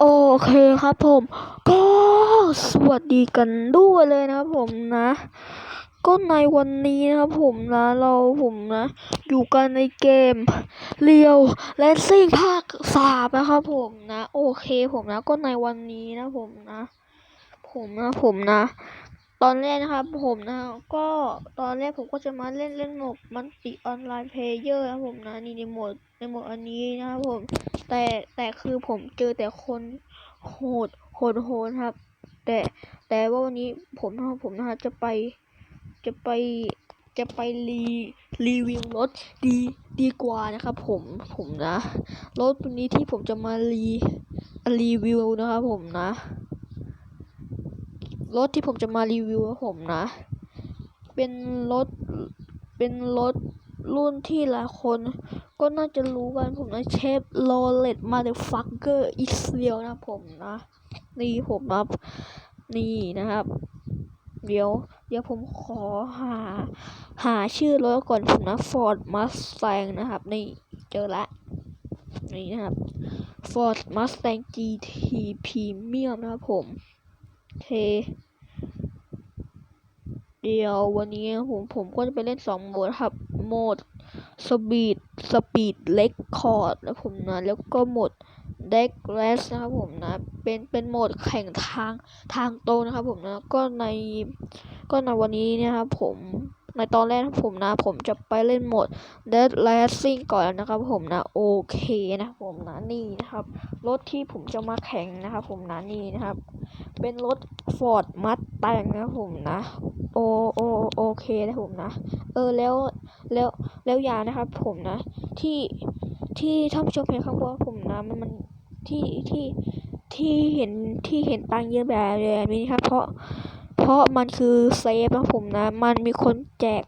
โอเคครับผม ก็สวัสดีกันด้วยเลยนะครับผมนะ ก็ในวันนี้นะครับผมนะเราผมนะ อยู่กันในเกมเรียวแลนซิ่งภาคสามนะครับผมนะ โอเคผมนะก็ในวันนี้นะผมนะ ผมนะผมนะ ตอนแรกนะครับผมนะก็ตอนแรกผมก็จะมาเล่นเล่นโหมดมันติออนไลน์เพลเยอร์นะครับผมนะนี่ในโหมดในโหมดอันนี้นะครับผม แต่แต่คือผมเจอแต่คนโหดโหดโหดครับ แต่แต่ว่าวันนี้ผมนะผมนะฮะจะไปจะไปจะไปรีรีวิวรถดีดีกว่านะครับผมผมนะรถตัวนี้ที่ผมจะมารีรีวิวนะครับผมนะ รถที่ผมจะมารีวิวครับผมนะ เป็นรถ เป็นรถรุ่นที่หลายคน ก็น่าจะรู้กันผมนะเชฟโรเลตมาเดฟักเกอร์อิสเรียลนะผมนะ นี่ผมนะนี่นะครับ เดี๋ยว เดี๋ยวผมขอหา หาชื่อรถก่อนผมนะ Ford Mustang นะครับ นี่เจอละนี่นะครับ Ford Mustang GT Premium นะครับผม เคเดี๋ยววันนี้ผมผมก็จะไปเล่นสองโหมดครับ โหมดสปีดสปีดเล็กคอร์ดนะผมนะ แล้วก็โหมดเด็กเลสนะครับผมนะ เป็นเป็นโหมดแข่งทางทางโตนะครับผมนะ ก็ในก็ในวันนี้นะครับผมในตอนแรกผมนะ ผมจะไปเล่นโหมด Dead Racing ก่อนนะครับผมนะ โอเคนะผมนะนี่นะครับ รถที่ผมจะมาแข่งนะครับผมนะนี่นะครับ เป็นรถ Ford Mustang นะผมนะโอโอโอเคนะผมนะ เออแล้วแล้วแล้วยานะครับผมนะ ที่ที่ท่านผู้ชมเห็นข้างบนผมนะมันมันที่ที่ที่เห็นที่เห็นตังเยอะแบบแบบนี้ครับ เพราะเพราะมันคือเซฟนะผมนะ มันมีคนแจก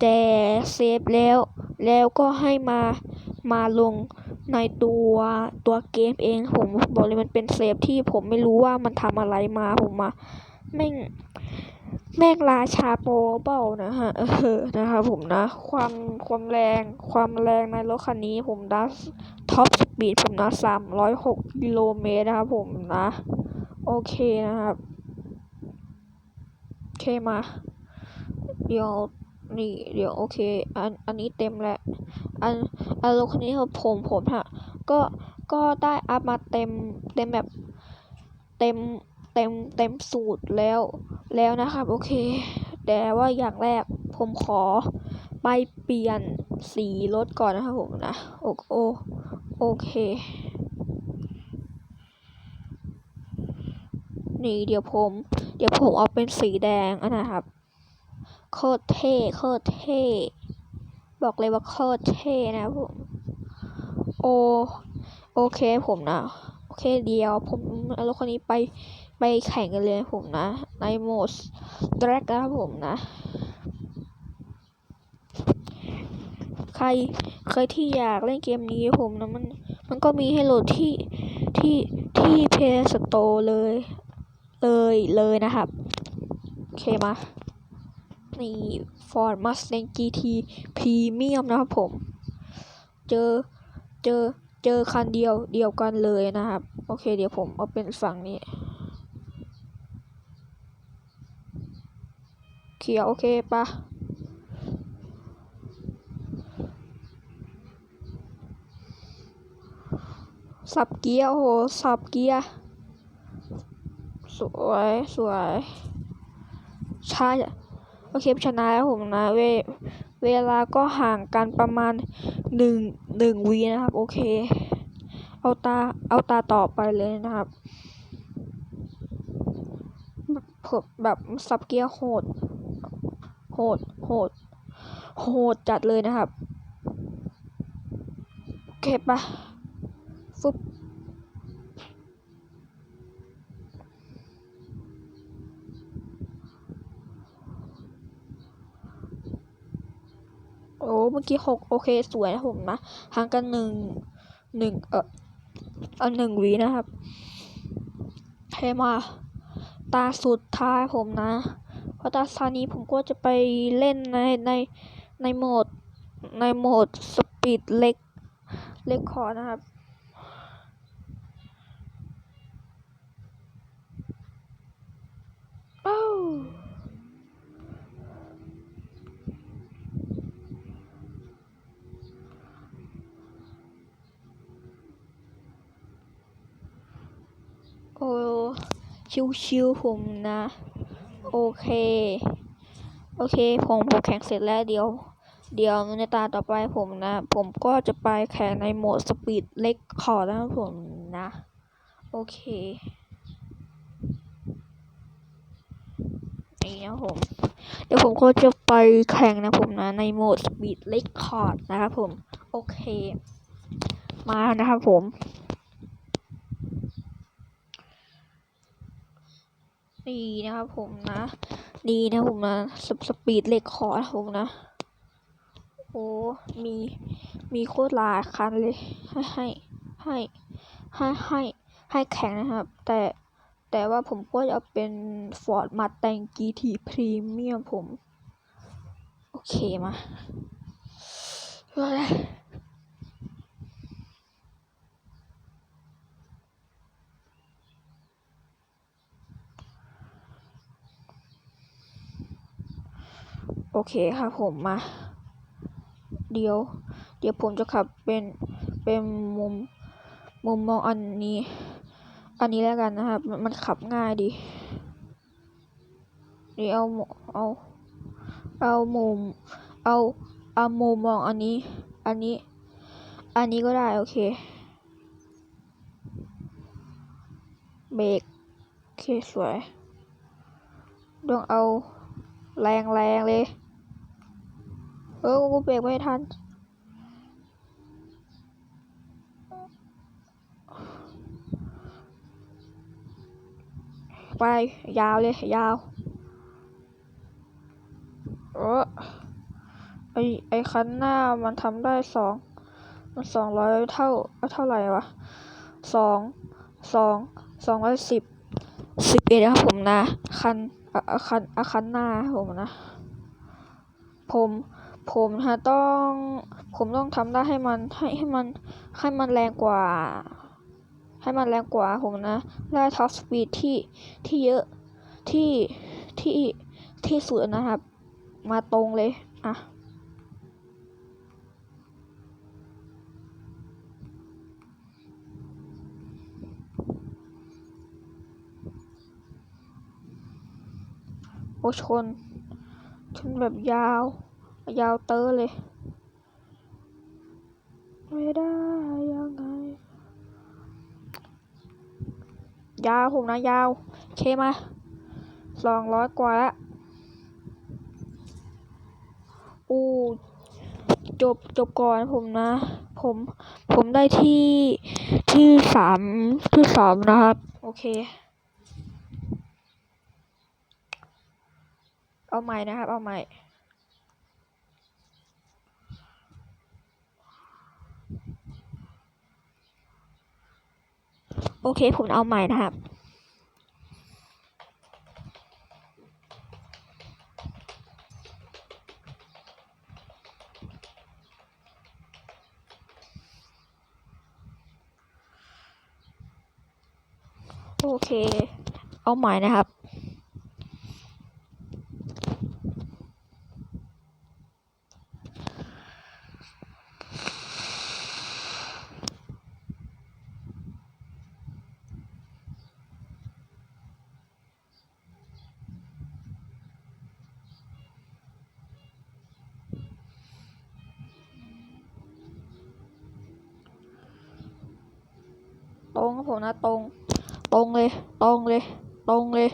แจกเซฟแล้ว แล้วก็ให้มามาลง ในตัวตัวเกมเองผมบอกเลยมันเป็นเซฟที่ผมไม่รู้ว่ามันทำอะไรมาผมมาแม่งแม่งราชาโปรเปล่านะฮะเออนะครับผมนะ ความความแรงความแรงในรถคันนี้ผมนะท็อปสปีดผมนะสามร้อยหกกิโลเมตรนะครับผมนะ โอเคนะครับ โอเคมา เดี๋ยว นี่เดี๋ยวโอเค อันอันนี้เต็มแล้ว อันอันรถคันนี้ครับผมผมฮะก็ก็ได้อัพมาเต็มเต็มแบบเต็มเต็มเต็มสูตรแล้วแล้วนะครับ โอเค แต่ว่าอย่างแรกผมขอไปเปลี่ยนสีรถก่อนนะครับผมนะ โอโอโอเค นี่เดี๋ยวผม เดี๋ยวผมเอาเป็นสีแดงอะนะครับ โคตรเท่โคตรเท่บอกเลยว่าโคตรเท่นะผมโอโอเคผมนะโอเคเดียวผมเอารถคันนี้ไปไปแข่งกันเลยผมนะ ในโหมดแดร็กนะครับผมนะ ใครใครที่อยากเล่นเกมนี้ผมนะมันมันก็มีให้โหลดที่ที่ที่เพย์สโตร์เลย เลยเลยนะครับ โอเคมา นี่ Ford Mustang GT Premium นะครับผม เจอ เจอ เจอคันเดียวเดียวกันเลยนะครับ โอเค เดี๋ยวผมเอาเป็นฝั่งนี้เขียวโอเคปะสับเกียร์โอ้โหสับเกียร์สวย สวย ใช่ โอเคชนะแล้วผมนะเวเวลาก็ห่างกันประมาณหนึ่งหนึ่งวีนะครับ โอเค เอาตาเอาตาต่อไปเลยนะครับแบบแบบสับเกียร์โหด โหด โหด โหดจัดเลยนะครับ โอเคปะฟึบ เมื่อกี้หกโอเคสวยนะผมนะห่างกันหนึ่งหนึ่งเออเอาหนึ่งวีนะครับเทมาตาสุดท้ายผมนะ เพราะตาซานี้ผมก็จะไปเล่นในในในโหมดในโหมดสปีดเล็กเล็กคอนะครับ ชิวๆผมนะ โอเค โอเค ผมผมแข่งเสร็จแล้วเดี๋ยว เดี๋ยวในตาต่อไปผมนะ ผมก็จะไปแข่งในโหมดสปีดเล็กคอร์ดนะครับผมนะ โอเคนี่นะผม เดี๋ยวผมก็จะไปแข่งนะผมนะ ในโหมดสปีดเล็กคอร์ดนะครับผม โอเค มานะครับผม นี่นะครับผมนะนี่นะผมนะสสปีดเล็กคอร์ดผมนะ โอ้ มี มีโคตรหลายคันเลย ให้ให้ให้ให้ให้ให้แข่งนะครับ แต่แต่ว่าผมก็จะเอาเป็น Ford Mustang GT Premium ผม โอเคมาเลย โอเคครับผมมา เดี๋ยว เดี๋ยวผมจะขับเป็นเป็นมุมมุมมองอันนี้ อันนี้แล้วกันนะครับ มันขับง่ายดีเดี๋ยวเอาเอาเอามุมเอาเอามุมมองอันนี้ อันนี้ อันนี้ก็ได้โอเคเบรกโอเคสวยต้องเอาแรงแรงเลย เออ กูเบรกไม่ทัน ไป ยาวเลย ยาว เออ ไอไอคันหน้ามันทำได้สอง มันสองร้อยเท่า เท่าไหร่วะสอง สอง สองร้อยสิบ สิบเอ็ดนะครับผมนะ คันอะอะคันอะคันหน้าผมนะ ผม ผมฮะต้องผมต้องทำได้ให้มันให้ให้มันให้มันแรงกว่า ให้มันแรงกว่าผมนะได้ท็อปสปีดที่ที่เยอะที่ที่ที่สุดนะครับ มาตรงเลยอะโอชนชนแบบยาว ยาวเตอเลย ไม่ได้ยังไง ยาวผมนะยาว เคมาสองร้อยกว่าละอู้จบจบก่อนผมนะ ผมผมได้ที่ที่สามที่สามนะครับ โอเค เอาใหม่นะครับ เอาใหม่ โอเคผมเอาใหม่นะครับโอเค เอาใหม่นะครับ ตรงครับผมนะตรง ตรงเลย ตรงเลย ตรงเลย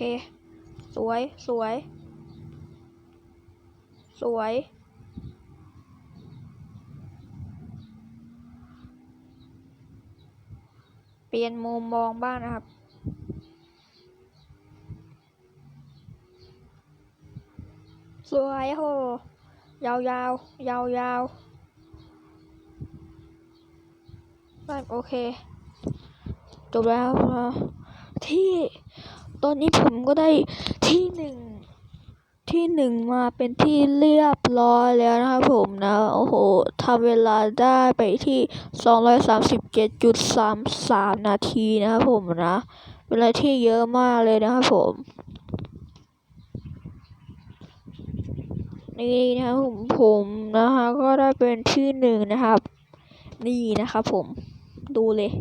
เค สวย สวย สวย เปลี่ยนมุมมองบ้างนะครับ สวยโห ยาวยาวยาวยาวได้โอเค จบแล้วที่ ตอนนี้ผมก็ได้ที่หนึ่งที่หนึ่งมาเป็นที่เรียบร้อยแล้วนะครับผมนะ โอ้โหทำเวลาได้ไปที่สองร้อยสามสิบเจ็ดจุดสามสามนาทีนะครับผมนะ เวลาที่เยอะมากเลยนะครับผม นี่นะครับผมผมนะคะก็ได้เป็นที่หนึ่งนะครับ นี่นะครับผมดูเลย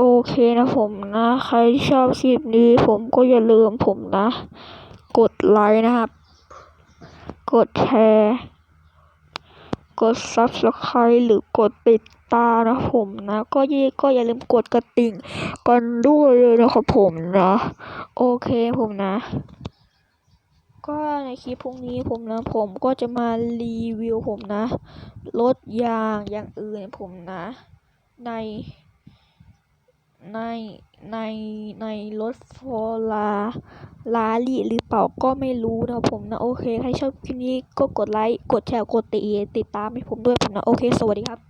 โอเคนะผมนะ ใครชอบคลิปนี้ผมก็อย่าลืมผมนะ กดไลค์นะครับ กดแชร์ กด subscribe หรือกดติดตามนะผมนะ ก็ยี่ก็อย่าลืมกดกระติ่งกันด้วยเลยนะครับผมนะ โอเคผมนะ ก็ในคลิปพรุ่งนี้ผมนะ ผมก็จะมารีวิวผมนะ รถยางอย่างอื่นผมนะ ใน ในในในรถโฟลาลาลีหรือเปล่าก็ไม่รู้นะผมนะ โอเค ใครชอบคลิปนี้ก็กดไลค์ กดแชร์ กดติติดตามให้ผมด้วยผมนะ โอเค สวัสดีครับ